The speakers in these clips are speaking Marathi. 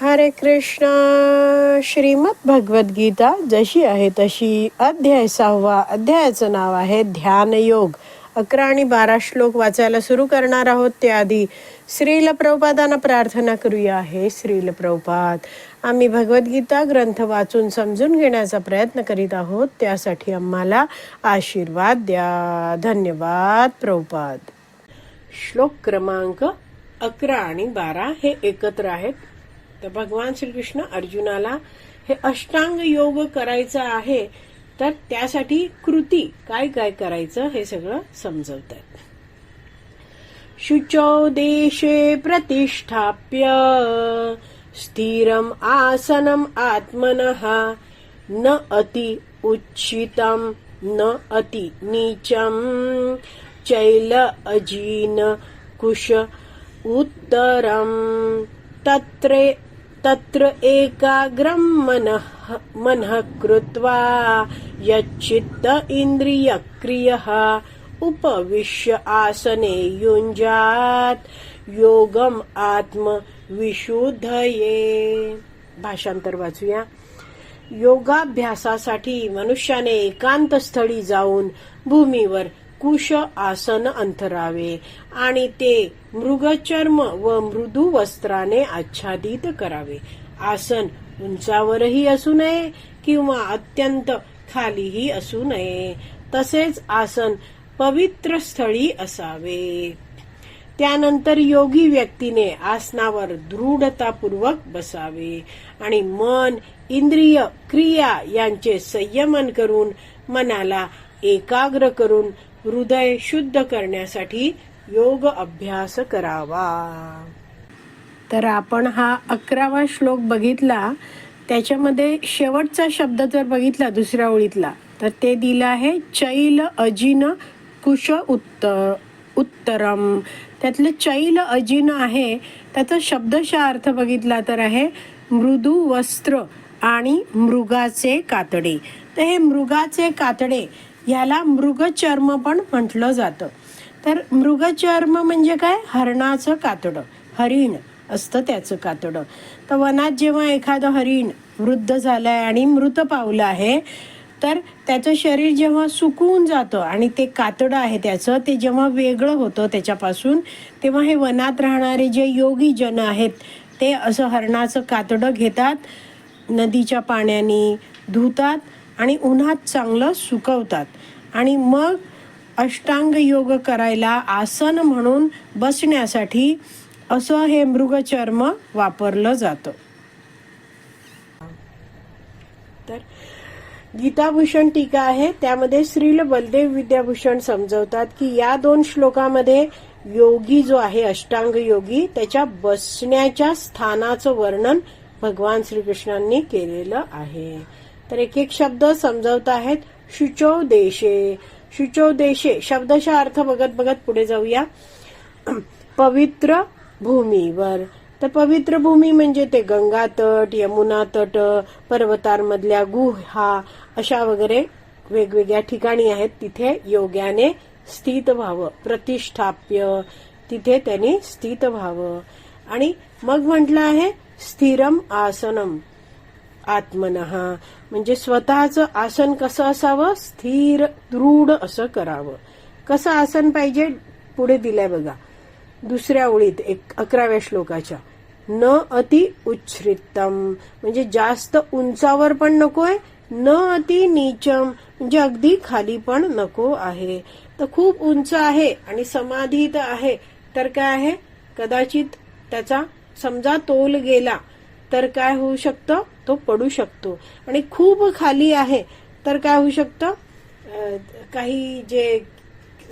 हरे कृष्ण. श्रीमद भगवद्गीता जशी आहे तशी अध्याय सहावा अध्यायाचं नाव आहे ध्यानयोग अकरा आणि बारा श्लोक वाचायला सुरू करणार आहोत. त्याआधी श्रील प्रभुपादांना प्रार्थना करूया. हे श्रील प्रभुपाद आम्ही भगवद्गीता ग्रंथ वाचून समजून घेण्याचा प्रयत्न करीत आहोत. त्यासाठी आम्हाला आशीर्वाद द्या. धन्यवाद प्रभुपाद. श्लोक क्रमांक अकरा आणि बारा हे एकत्र आहेत. तर भगवान श्रीकृष्ण अर्जुनाला हे अष्टांग योग करायचं आहे तर त्यासाठी कृती काय काय करायचं हे सगळं समजवतात. शुचौ देशे प्रतिष्ठाप्य स्थिरम आसनम आत्मनः न अति उच्छितम न अति नीचम। चैल अजीन कुश उत्तरम तत्रे तत्र एकाग्रं मनः मनः कृत्वा यच्चित्त इन्द्रियक्रियः उपविश्य आसने युञ्जात्। योगम आत्म विशुद्धये भाषांतर वाचूया। योगाभ्यासासाठी मनुष्याने एकांत स्थळी जाऊन भूमीवर कुश आसन अंतरावे आणि ते मृगचर्म व मृदू वस्त्राने आच्छादित करावे. आसन उंचावरही असू नये किंवा अत्यंत खालीही असू नये. तसेच आसन पवित्र स्थळी असावे. त्यानंतर योगी व्यक्तीने आसनावर दृढतापूर्वक बसावे आणि मन इंद्रिय क्रिया यांचे संयमन करून मनाला एकाग्र करून हृदय शुद्ध करण्यासाठी योग अभ्यास करावा. तर आपण हा अकरावा श्लोक बघितला. त्याच्यामध्ये शेवटचा शब्द जर बघितला दुसऱ्या ओळीतला तर ते दिलं आहे चैल अजिन कुश उत्त उत्तरम. त्यातलं चैल अजिन आहे त्याचा शब्दशः अर्थ बघितला तर आहे मृदू वस्त्र आणि मृगाचे कातडे. तर हे मृगाचे कातडे ह्याला मृगचर्म पण म्हटलं जातं. तर मृगचर्म म्हणजे काय? हरणाचं कातडं. हरिण असतं त्याचं कातडं. तर वनात जेव्हा एखादं हरिण वृद्ध झालं आहे आणि मृत पावलं आहे तर त्याचं शरीर जेव्हा सुकून जातं आणि ते कातडं आहे त्याचं ते जेव्हा वेगळं होतं त्याच्यापासून तेव्हा हे वनात राहणारे जे योगी जन आहेत ते असं हरणाचं कातडं घेतात नदीच्या पाण्याने धुतात आणि उन्हात चांगलं सुकवतात. आणि मग अष्टांग योग करायला आसन म्हणून बसण्यासाठी असं हे मृगचर्म वापरलं जातं. तर गीताभूषण टीका आहे. त्यामध्ये श्रील बलदेव विद्याभूषण समजवतात की या दोन श्लोकामध्ये योगी जो आहे अष्टांग योगी त्याच्या बसण्याच्या स्थानाचं वर्णन भगवान श्रीकृष्णांनी केलेलं आहे. तर एक एक शब्द समजवत आहेत. शुचो देशे. शुचो देशे. शब्दशा अर्थ बघत बघत पुढे जाऊया. पवित्र भूमीवर. तर पवित्र भूमी म्हणजे ते गंगा तट यमुना तट पर्वतांमधल्या गुहा अशा वगैरे वेगवेगळ्या ठिकाणी आहेत. तिथे योग्याने स्थित व्हावं. प्रतिष्ठाप्य. तिथे त्यांनी स्थित व्हावं. आणि मग म्हटलं आहे स्थिरम आसनम. आत्मनहा म्हणजे स्वतःचं आसन कसं असावं? स्थिर दृढ असं करावं. कसं आसन पाहिजे? पुढे दिलंय बघा. दुसऱ्या ओळीत एक अकराव्या श्लोकाच्या. न अति उच्छ्रितम म्हणजे जास्त उंचावर पण नकोय न अति नीचम. म्हणजे अगदी खाली पण नको आहे. तर खूप उंच आहे आणि समाधीत आहे. तर काय आहे? कदाचित त्याचा समजा तोल गेला तर काय होऊ शकतं? तो पडू शकतो. आणि खूप खाली आहे तर काय होऊ शकतं? काही जे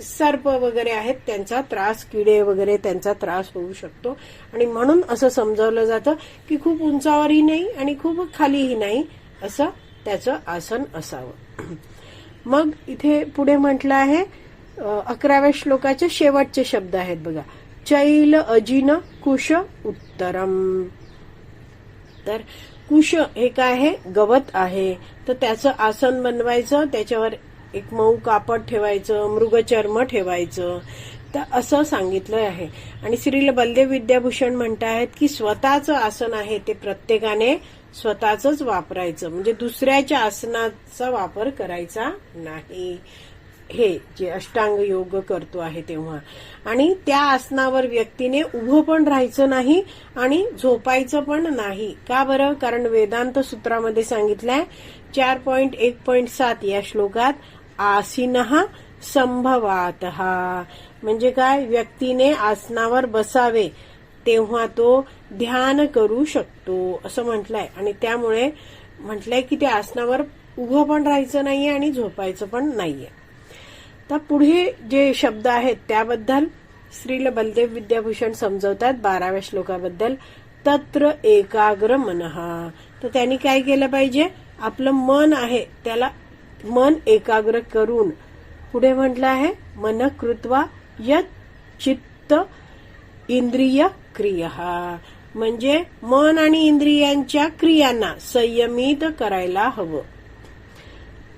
सर्प वगैरे आहेत त्यांचा त्रास किडे वगैरे त्यांचा त्रास होऊ शकतो. आणि म्हणून असं समजावलं जातं की खूप उंचावरही नाही आणि खूप खालीही नाही असं त्याचं आसन असावं. मग इथे पुढे म्हटलं आहे अकराव्या श्लोकाचे शेवटचे शब्द आहेत बघा. चैल अजिन कुश उत्तरम. तर कुश हे काय आहे गवत आहे. तर त्याचं आसन बनवायचं त्याच्यावर एक मऊ कापड ठेवायचं मृगचर्म ठेवायचं. तर असं सांगितलं आहे. आणि श्रील बलदेव विद्याभूषण आहेत की स्वतःचं आसन आहे ते प्रत्येकाने स्वतःच वापरायचं. म्हणजे दुसऱ्याच्या आसनाचा वापर करायचा नाही. हे जे अष्टांग योग करतो आहे तेव्हा. आणि त्या आसनावर व्यक्तीने उभं पण राहायचं नाही आणि झोपायचं पण नाही. का बरं? कारण वेदांत सूत्रामध्ये सांगितलंय चार पॉइंट एक पॉइंट सात या श्लोकात आसीनहा संभवात. म्हणजे काय? व्यक्तीने आसनावर बसावे तेव्हा तो ध्यान करू शकतो असं म्हटलंय. आणि त्यामुळे म्हटलंय की त्या आसनावर उभं पण राहायचं नाहीये आणि झोपायचं पण नाहीये. तर पुढे जे शब्द आहेत त्याबद्दल श्रील बलदेव विद्याभूषण समजवतात बाराव्या श्लोकाबद्दल. तत्र एकाग्र मनहा तर त्यांनी काय केलं पाहिजे? आपलं मन आहे त्याला मन एकाग्र करून पुढे म्हटलं आहे मन कृत्वा यत चित्त इंद्रिय क्रिया. म्हणजे मन आणि इंद्रियांच्या क्रियांना संयमित करायला हवं.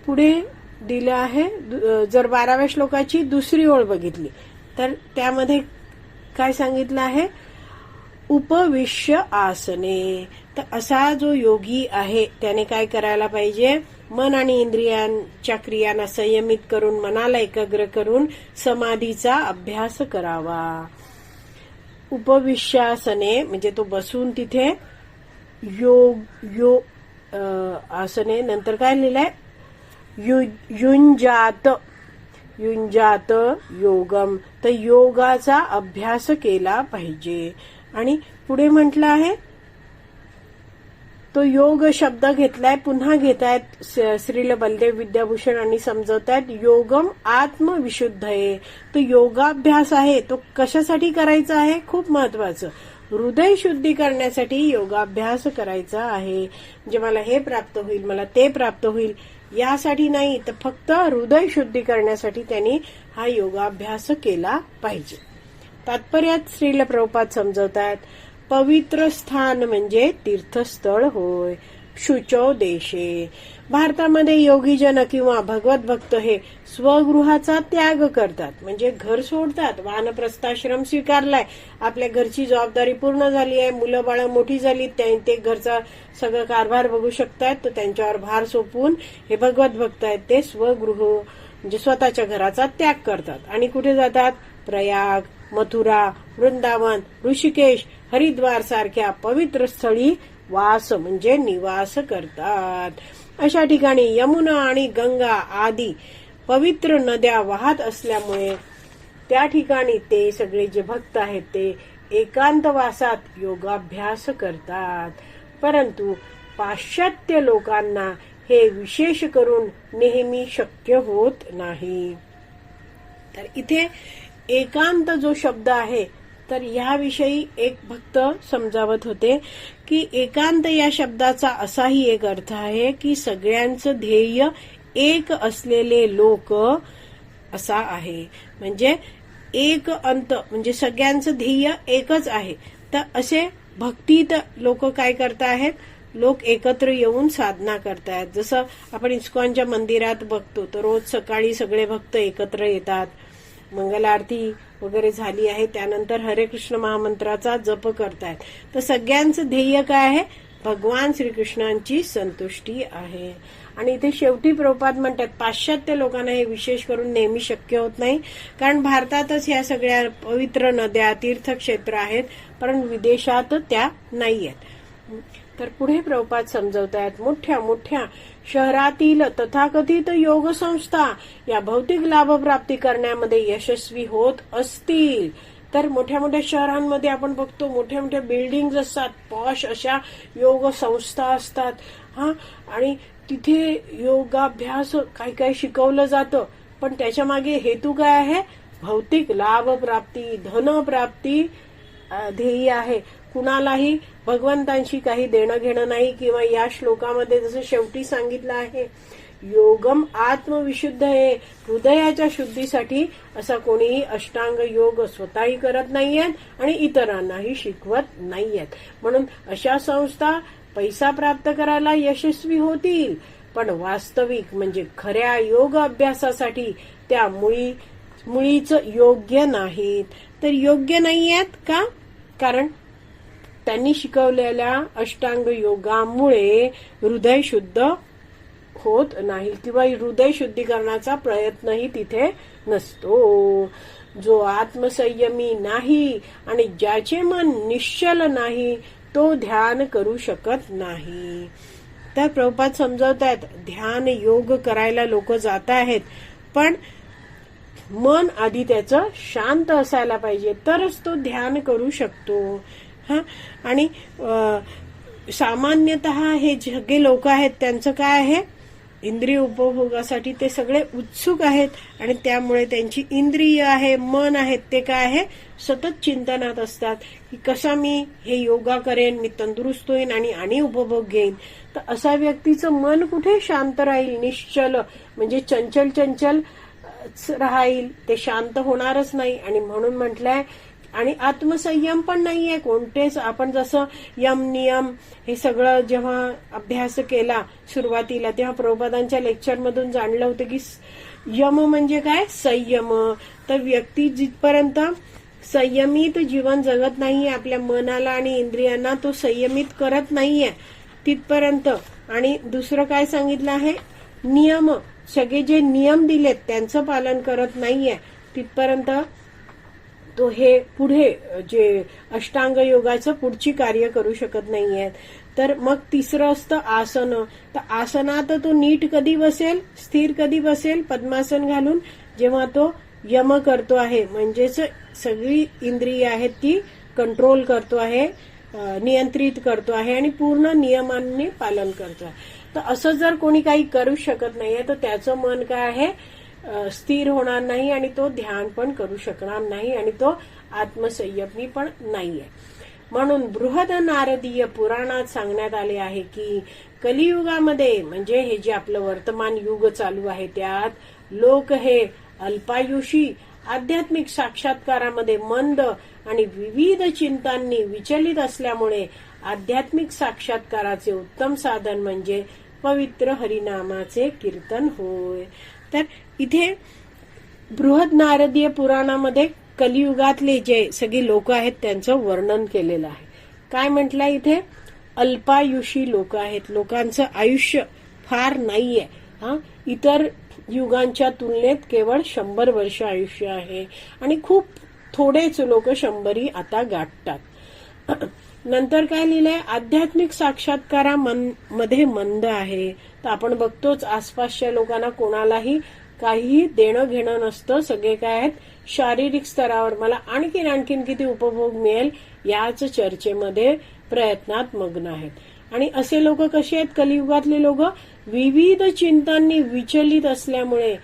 पुढे दिलं आहे. दु- जर बाराव्या श्लोकाची दुसरी ओळ बघितली तर त्यामध्ये काय सांगितलं आहे? उपविश्य आसने. तर असा जो योगी आहे त्याने काय करायला पाहिजे? मन आणि इंद्रियांच्या क्रियांना संयमित करून मनाला एकाग्र करून समाधीचा अभ्यास करावा. उपविश्यासने म्हणजे तो बसून तिथे योग यो आसने नंतर काय लिहिलंय? यु- युंजात युंजात योगम. तर योगाचा अभ्यास केला पाहिजे. आणि पुढे म्हटलं आहे तो योग शब्द घेतलाय पुन्हा घेतायत स- श्रील बलदेव विद्याभूषण आणि समजवतायत योगम आत्मविशुद्ध आहे तो योगाभ्यास आहे तो कशासाठी करायचा आहे? खूप महत्वाचं हृदय शुद्धी करण्यासाठी योगाभ्यास करायचा आहे. म्हणजे मला हे प्राप्त होईल मला ते प्राप्त होईल. यासाठी नाही तर फक्त हृदय शुद्धी करण्यासाठी त्यांनी हा योगाभ्यास केला पाहिजे. तात्पर्यात श्रील प्रभुपात समजवतात पवित्र स्थान म्हणजे तीर्थस्थळ होय. शुचो देशे. भारतामध्ये योगीजन किंवा भगवत भक्त हे स्वगृहाचा त्याग करतात. म्हणजे घर सोडतात. वानप्रस्थाश्रम स्वीकारलाय. आपल्या घरची जबाबदारी पूर्ण झाली आहे. मुलं बाळं मोठी झाली ते घरचा सगळं कारभार बघू शकतात तर त्यांच्यावर भार सोपवून हे भगवत भक्त आहेत. ते स्वगृह म्हणजे स्वतःच्या घराचा त्याग करतात. आणि कुठे जातात? प्रयाग मथुरा वृंदावन ऋषिकेश हरिद्वार सारख्या पवित्र स्थळी वास म्हणजे निवास करतात. अशा ठिकाणी यमुना आणि गंगा आदी पवित्र नद्या वाहत असल्यामुळे त्या ठिकाणी ते सगळे जे भक्त आहेत ते एकांतवासात योगाभ्यास करतात. परंतु पाश्चात्य लोकांना हे विशेष करून नेहमी शक्य होत नाही. तर इथे एकांत जो शब्द आहे तर ह्याविषयी एक भक्त समजावत होते. की एकांत या शब्दाचा असाही एक अर्थ आहे की सगळ्यांचं ध्येय एक असलेले लोक असा आहे. म्हणजे एक अंत म्हणजे सगळ्यांचं ध्येय एकच आहे. तर असे भक्तीत लोक काय करत आहेत लोक एकत्र येऊन साधना करतायत जसं आपण इस्कॉनच्या मंदिरात बघतो तर रोज सकाळी सगळे भक्त एकत्र येतात. मंगल आरती वगैरे झाली आहे. त्यानंतर हरे कृष्ण महामंत्राचा जप करतायत. तर सगळ्यांचं ध्येय काय आहे? भगवान श्रीकृष्णांची संतुष्टी आहे. आणि इथे शेवटी प्रोपात म्हणतात पाश्चात्य लोकांना हे विशेष करून नेहमी शक्य होत नाही. कारण भारतातच ह्या सगळ्या पवित्र नद्या तीर्थक्षेत्र आहेत पण विदेशात त्या नाही आहेत तर पुढे प्रभुपाद समजवतायत मोठ्या मोठ्या शहरातील तथाकथित योग संस्था या भौतिक लाभ प्राप्ती करण्यामध्ये यशस्वी होत असतील. तर मोठ्या मोठ्या शहरांमध्ये आपण बघतो मोठ्या मोठ्या बिल्डिंग असतात पॉश अशा योग संस्था असतात. हा आणि तिथे योगाभ्यास काय काय शिकवलं जातं. पण त्याच्यामागे हेतू काय आहे? भौतिक लाभ प्राप्ती धन प्राप्ती ध्येय आहे. कुणालाही भगवंतांशी काही देणं घेणं नाही किंवा या श्लोकामध्ये जसं शेवटी सांगितलं आहे योगम आत्मविशुद्ध हे हृदयाच्या शुद्धीसाठी असा कोणीही अष्टांग योग स्वतःही करत नाहीयेत आणि इतरांनाही शिकवत नाहीयेत. म्हणून अशा संस्था पैसा प्राप्त करायला यशस्वी होतील पण वास्तविक म्हणजे खऱ्या योग अभ्यासासाठी त्या मुळी मुळीच योग्य नाहीत. तर योग्य नाही आहेत का? कारण त्यांनी शिकवलेल्या अष्टांग योगामुळे हृदय शुद्ध होत नाही किंवा हृदय शुद्धीकरणाचा प्रयत्नही तिथे नसतो. जो आत्मसंयमी नाही आणि ज्याचे मन निश्चल नाही तो ध्यान करू शकत नाही. तर प्रभुपात आहेत ध्यान योग करायला लोक जात आहेत पण मन आधी त्याचं शांत असायला पाहिजे तरच तो ध्यान करू शकतो. हा? आणि सामान्यतः हे सगळे लोक आहेत त्यांचं काय आहे? इंद्रिय उपभोगासाठी ते सगळे उत्सुक आहेत आणि त्यामुळे त्यांची इंद्रिय आहे मन आहेत ते काय आहे? सतत चिंतनात असतात की कसा मी हे योगा करेन मी तंदुरुस्त होईन आणि आणि उपभोग घेईन. तर असा व्यक्तीचं मन कुठे शांत राहील निश्चल म्हणजे चंचल चंचल राहील ते शांत होणारच नाही. आणि म्हणून म्हटलंय आणि आत्मसंयम पण नाहीये कोणतेच. आपण जसं यम नियम हे सगळं जेव्हा अभ्यास केला सुरुवातीला तेव्हा प्रभुपादांच्या लेक्चरमधून जाणलं होतं की यम म्हणजे काय? संयम. तर व्यक्ती जिथपर्यंत संयमित जीवन जगत नाहीये आपल्या मनाला आणि इंद्रियांना तो संयमित करत नाहीये तिथपर्यंत. आणि दुसरं काय सांगितलं आहे? नियम. सगळे जे नियम दिलेत त्यांचं पालन करत नाहीये तिथपर्यंत तो हे पुढे जे अष्टांग योगाचं पुढची कार्य करू शकत नाहीये तर मग तिसरं असतं आसन. तर आसनात तो नीट कधी बसेल? स्थिर कधी बसेल? पद्मासन घालून जेव्हा तो यम करतो आहे. म्हणजेच सगळी इंद्रिय आहेत ती कंट्रोल करतो आहे नियंत्रित करतो आहे आणि पूर्ण नियमांनी पालन करतो आहे. तर असं जर कोणी काही करू शकत नाहीये तर त्याचं मन काय आहे? स्थिर होणार नाही आणि तो ध्यान पण करू शकणार नाही आणि तो आत्मसंयमी पण नाहीये. म्हणून बृहद नारदीय पुराणात सांगण्यात आले आहे की कलियुगामध्ये म्हणजे हे जे आपलं वर्तमान युग चालू आहे त्यात लोक हे अल्पायुषी आध्यात्मिक साक्षात्कारामध्ये मंद आणि विविध चिंतांनी विचलित असल्यामुळे आध्यात्मिक साक्षात्काराचे उत्तम साधन म्हणजे पवित्र हरिनामाचे कीर्तन होय. तर इथे बृहद नारदीय पुराणामध्ये कलियुगातले जे सगळे लोक आहेत त्यांचं वर्णन केलेलं आहे. काय म्हटलंय इथे? अल्पायुषी लोक आहेत. लोकांचं आयुष्य फार नाहीये. हा? इतर युगांच्या तुलनेत केवळ शंभर वर्ष आयुष्य आहे. आणि खूप थोडेच लोक शंभरी आता गाठतात. नंतर काय लिहिलंय? आध्यात्मिक साक्षात्कारा मनमध्ये मंद आहे. तर आपण बघतोच आसपासच्या लोकांना कोणालाही काहीही देणं घेणं नसतं. सगळे काय आहेत? शारीरिक स्तरावर. मला आणखीन आणखीन किती उपभोग मिळेल याच चर्चेमध्ये प्रयत्नात मग्न आहेत आणि असे लोक कसे आहेत? कलियुगातले लोक विविध चिंतांनी विचलित असल्यामुळे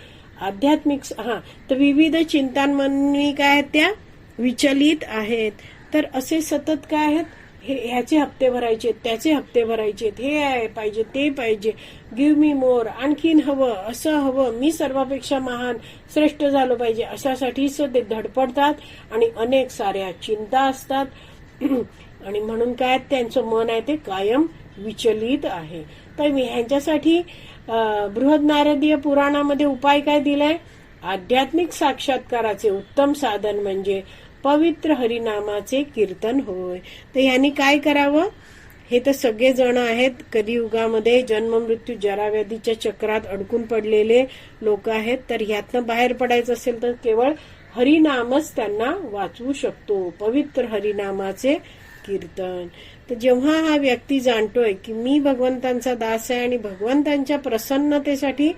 आध्यात्मिक हा तर विविध चिंतांमनी काय आहेत त्या? विचलित आहेत. तर असे सतत काय आहेत? हे ह्याचे हप्ते भरायचे त्याचे हप्ते भरायचे हे आहे पाहिजे ते पाहिजे. गिव्ह मी मोर आणखीन हवं असं हवं. मी सर्वापेक्षा महान श्रेष्ठ झालं पाहिजे. अशासाठीच ते धडपडतात आणि अनेक साऱ्या चिंता असतात. आणि म्हणून काय त्यांचं मन आहे ते कायम विचलित आहे. तर मी ह्यांच्यासाठी बृहद नारदीय पुराणामध्ये उपाय काय दिलाय? आध्यात्मिक साक्षात्काराचे उत्तम साधन म्हणजे पवित्र हरिनामाचे कीर्तन होय. तर यांनी काय करावं? हे तर सगळे जण आहेत. कलियुगामध्ये जन्म मृत्यू जराव्याधीच्या चक्रात अडकून पडलेले लोक आहेत. तर ह्यातनं बाहेर पडायचं असेल तर केवळ हरिनामच त्यांना वाचवू शकतो. पवित्र हरिनामाचे कीर्तन. तर जेव्हा हा व्यक्ती जाणतोय की मी भगवंतांचा दास आहे आणि भगवंतांच्या प्रसन्नतेसाठी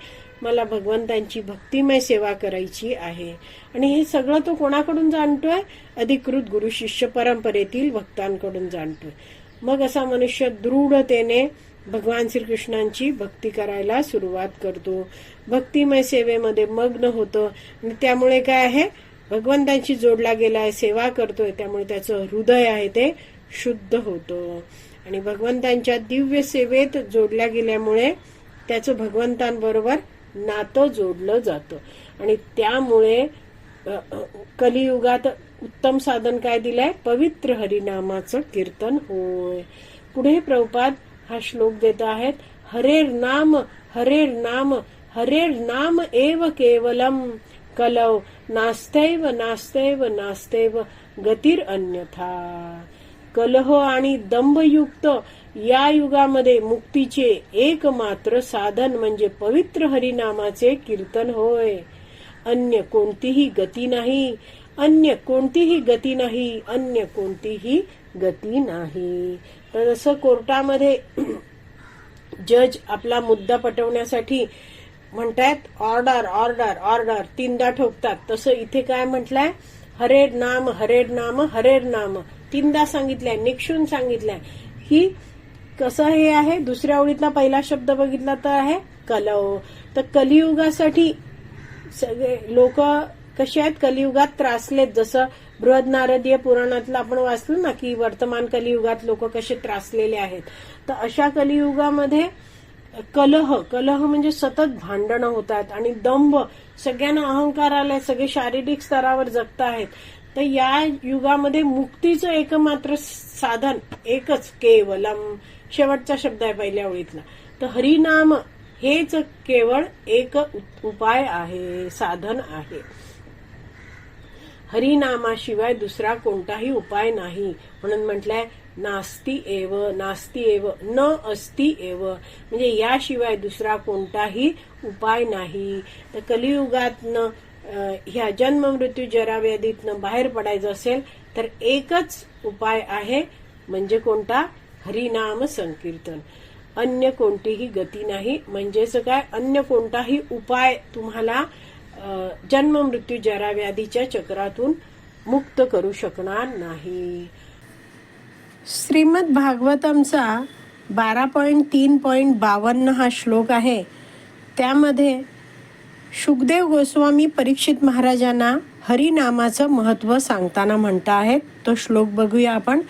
मला भगवंतांची भक्तिमय सेवा करायची आहे. आणि हे सगळं तो कोणाकडून जाणतोय? अधिकृत गुरु शिष्य परंपरेतील भक्तांकडून जाणतोय. मग असा मनुष्य दृढतेने भगवान श्रीकृष्णांची भक्ती करायला सुरुवात करतो. भक्तिमय सेवेमध्ये मग्न होतो. आणि त्यामुळे काय आहे? भगवंतांशी जोडला गेला आहे सेवा करतोय. त्यामुळे त्याचं हृदय आहे ते शुद्ध होतं. आणि भगवंतांच्या दिव्य सेवेत जोडल्या गेल्यामुळे त्याचं भगवंतांबरोबर नातं जोडलं जातं. आणि त्यामुळे कलियुगात उत्तम साधन काय दिलंय? पवित्र हरिनामाचं कीर्तन. होय. पुढे प्रभुपाद हा श्लोक देत आहेत हरेर नाम हरेर नाम हरेर नाम एव केवलम कलव नास्तैव नास्तैव नास्तैव गतीर अन्यथा कलह आणि दंभयुक्त या युगामध्ये मुक्तीचे एकमात्र साधन म्हणजे पवित्र हरिनामाचे कीर्तन होय. अन्य कोणतीही गती नाही अन्य कोणतीही गती नाही अन्य कोणतीही गती नाही. तर जसं कोर्टामध्ये जज आपला मुद्दा पटवण्यासाठी म्हणतात ऑर्डर ऑर्डर ऑर्डर. तीनदा ठोकतात. तसं इथे काय म्हटलंय? हरेर नाम हरेर नाम हरेर नाम तीनदा सांगितलंय निक्षून सांगितलंय. ही कसं हे आहे? दुसऱ्या ओळीतला पहिला शब्द बघितला तर आहे कलव तर कलियुगासाठी सगळे लोक कसे आहेत? कलियुगात त्रासलेत. जसं बृहद नारदीय पुराणातलं आपण वाचलं ना की वर्तमान कलियुगात लोक कसे त्रासलेले आहेत. तर अशा कलियुगामध्ये कलह कलह म्हणजे सतत भांडणं होतात आणि दंभ. सगळ्यांना अहंकार आलाय सगळे शारीरिक स्तरावर जगत आहेत. तर या युगामध्ये मुक्तीचं एकमात्र साधन एकच केवलम. शेवटचा शब्द आहे पहिल्या ओळीतला. तर हरिनाम हेच केवळ एक उपाय आहे साधन आहे. हरिनामाशिवाय दुसरा कोणताही उपाय नाही. म्हणून म्हटलंय नास्ती एव नास्ती एव न अस्ति एव. म्हणजे याशिवाय दुसरा कोणताही उपाय नाही. तर कलियुगातनं ह्या जन्म मृत्यू जराव्याधीतनं बाहेर पडायचं असेल तर एकच उपाय आहे म्हणजे कोणता? हरिनाम संकीर्तन. अन्य कोणतीही गती नाही. म्हणजेच काय? अन्य कोणताही उपाय तुम्हाला जन्म मृत्यू जराव्याधीच्या चक्रातून मुक्त करू शकणार नाही. श्रीमद भागवतमचा बारा पॉईंट तीन पॉईंट बावन्न हा श्लोक आहे. त्यामध्ये सुखदेव गोस्वामी परीक्षित महाराजांना हरिनामाचं महत्त्व सांगताना म्हणता आहेत. तो श्लोक बघूया आपण.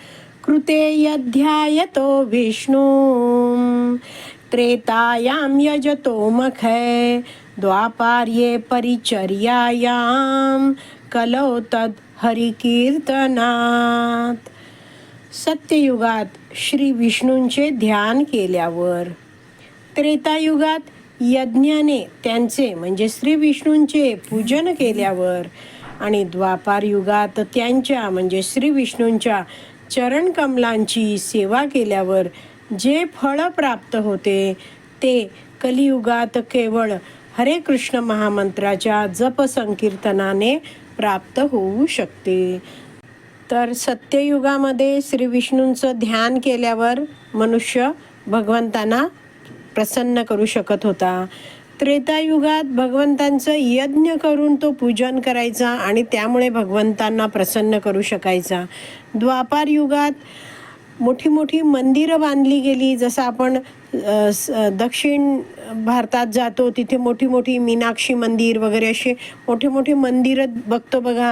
कृते यध्यायतो त्रेतायां त्रेतायाम यजतो मखै द्वापार्ये परिचर्यायां कलौ तद् हरिकीर्तनात। सत्ययुगात श्री विष्णूंचे ध्यान केल्यावर त्रेतायुगात यज्ञाने त्यांचे म्हणजे श्री विष्णूंचे पूजन केल्यावर आणि द्वापार युगात त्यांच्या म्हणजे श्री विष्णूंच्या चरण कमलांची सेवा केल्यावर जे फळ प्राप्त होते ते कलियुगात केवळ हरे कृष्ण महामंत्राच्या जप संकीर्तनाने प्राप्त होऊ शकते. तर सत्ययुगामध्ये श्री विष्णूंचं ध्यान केल्यावर मनुष्य भगवंतांना प्रसन्न करू शकत होता. त्रेतायुगात भगवंतांचं यज्ञ करून तो पूजन करायचा आणि त्यामुळे भगवंतांना प्रसन्न करू शकायचा. द्वापार युगात मोठी मोठी मंदिरं बांधली गेली. जसं आपण दक्षिण भारतात जातो तिथे मोठी मोठी मीनाक्षी मंदिर वगैरे असे मोठे मोठे मंदिरं बघतो बघा.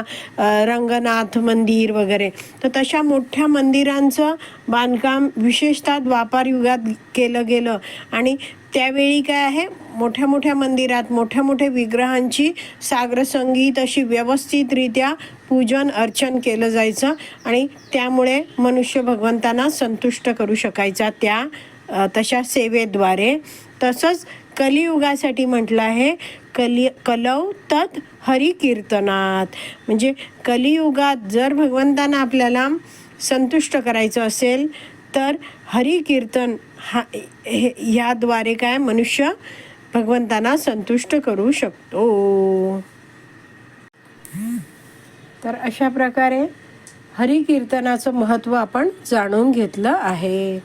रंगनाथ मंदिर वगैरे. तर तशा मोठ्या मंदिरांचं बांधकाम विशेषतः द्वापार युगात केलं गेलं. आणि त्यावेळी काय आहे? मोठ्या मोठ्या मंदिरात मोठ्या मोठ्या विग्रहांची सागरसंगीत अशी व्यवस्थितरित्या पूजन अर्चन केलं जायचं आणि त्यामुळे मनुष्य भगवंतांना संतुष्ट करू शकायचा त्या तशा सेवेद्वारे. तसंच कलियुगासाठी म्हटलं आहे कली कलव तत् हरिकीर्तनात. म्हणजे कलियुगात जर भगवंतांना आपल्याला संतुष्ट करायचं असेल तर हरिकीर्तन हा ह्याद्वारे काय मनुष्य भगवंतांना संतुष्ट करू शकतो. तर अशा प्रकारे हरिकीर्तनाचं महत्त्व आपण जाणून घेतलं आहे.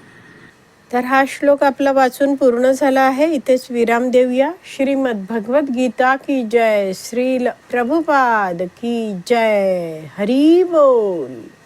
तर हा श्लोक आपला वाचून पूर्ण झाला आहे. इथेच विराम देऊया. श्रीमद भगवत गीता की जय. श्री प्रभुपाद की जय. हरी बोल.